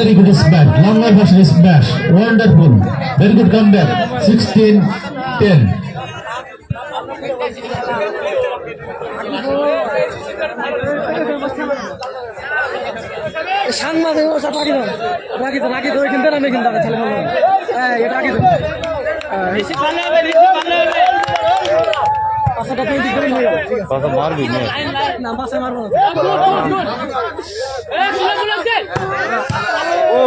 very good smash. Longer version smash. Wonderful. Very good comeback. 16 10. সাংবাদিক ওসব রাখি দাও রাখি দাও রাখি এখান থেকে আমি এখান থেকে তাহলে হ্যাঁ এটা রাখি হ্যাঁ, পাঁচটা পেন্টিং করে নিয়ে যাও ঠিক আছে মারবি না না পাঁচটা মারবো না ও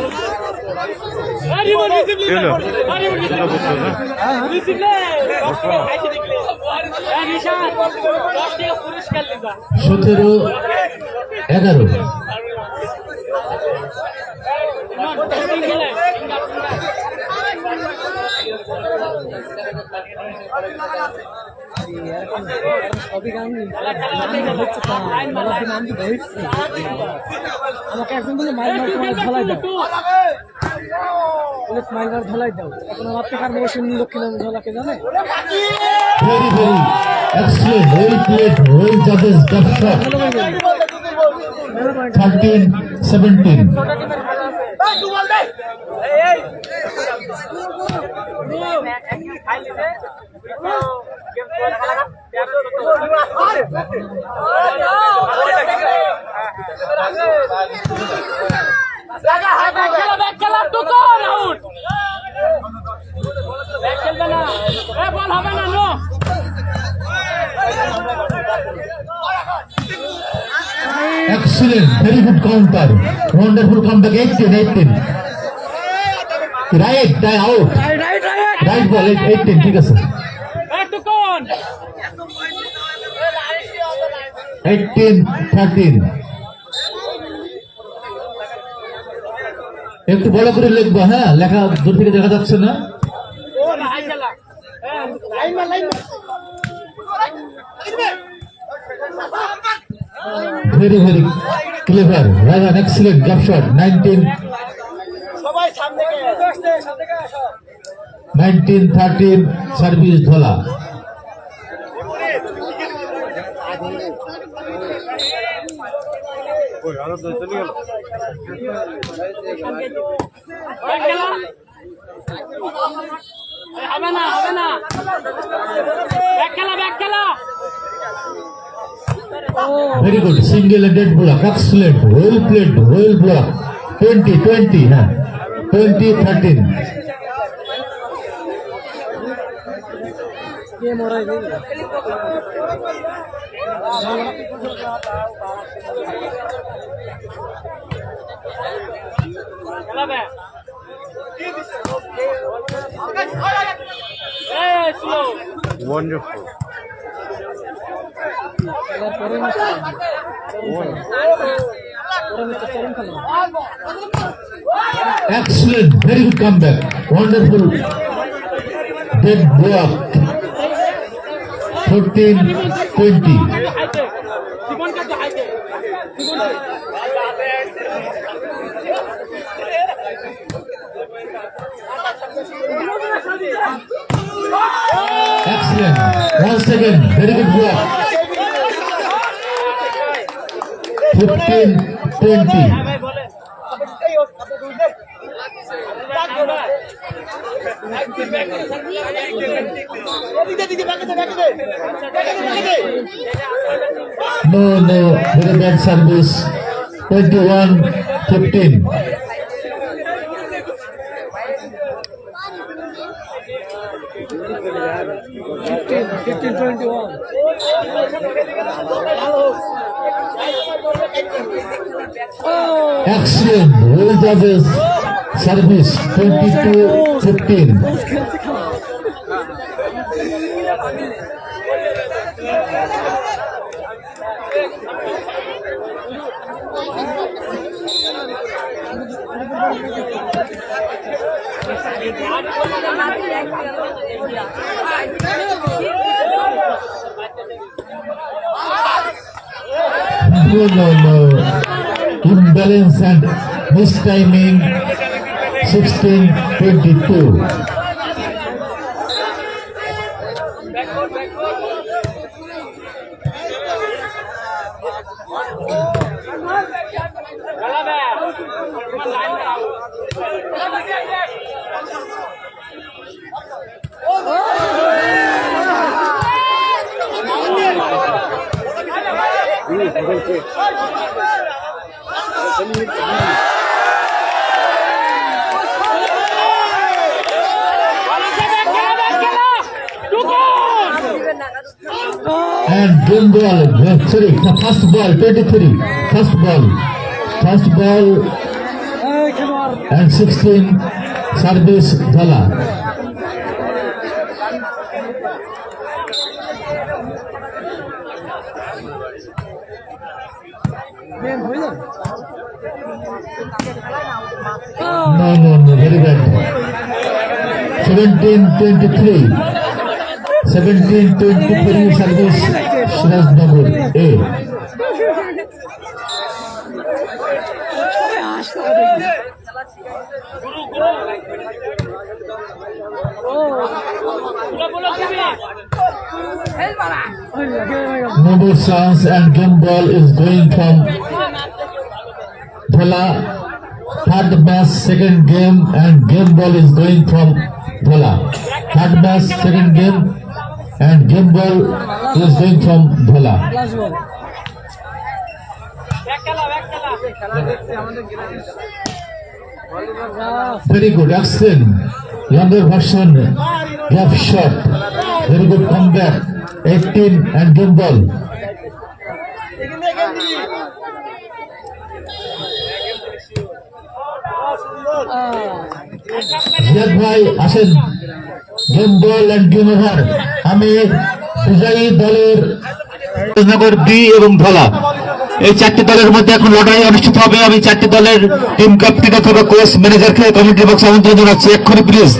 কেন এটা বলছো না সতেরো এগারো সবই গান নাম হচ্ছে তা, বলার দিন আমি তো ধরছি। আমাকে একজন বলে মাইল মার ধলাই দাও বলে মাইল মার ধলাই দাও এখন আমার আর মৌসুমী লক্ষ্মী ধলাকে জানে played. Well judges. Tough shot. ভালো করে বলি। করে। 13 17. Excellent. Very good counter. Wonderful comeback. 18 18. Right, die out. Right ball. 18. ঠিক আছে। 18 13. একটু বড় করে লিখব হ্যাঁ? লেখা দূর থেকে দেখা যাচ্ছে না। Very very clever Rajan excellent shot nineteen সবাই সামনে নাইনটিন থার্টিন সার্ভিস ধলা হবে না very good single headed block excellent well played well block twenty twenty হ্যাঁ twenty thirteen Wonderful. Excellent. Very good comeback. Wonderful. Big work. Fourteen twenty হাইতে জীবন কাটে হাইতে Excellent. Once again, very good block. 15 20. No, no, very bad service. 21 15. Fifteen fifteen twenty one Excellent. Well judges. Service 22 15. খেলছে খেলা No, no, no. Imbalance and mistiming 16 22. খেলাবে And game ball, uh, sorry, first ball, 23. First ball. First ball and 16. Service হয়ে যাবে No, no, no, very bad. 17 23. 17 23 service Siraj Nagar A. পুরো বলো তুমি ওই game হয়ে গেল No more chance and game ball is going from Dhala. Third match, second game and game ball is going from Dhala. Third match, second game and game ball is going from খেলা Very good, excellent. Younger version, gap shot. Very good comeback. 18 and game ball. Ziyad ভাই আসেন game ball and game over আমি বিজয়ী দলের নগর B এবং ধলা। এই চারটি দলের মধ্যে এখন লড়াই অনুষ্ঠিত হবে। আমি চারটি দলের টিম ক্যাপ্টেন অথবা কোচ ম্যানেজারকে কমিটি বক্সে আমন্ত্রণ জানাচ্ছি। এক্ষুনি প্লিজ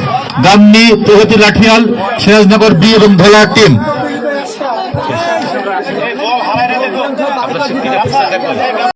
গামনি, প্রগতি লাঠিয়াল, সিরাজনগর বি এবং ধলার টিম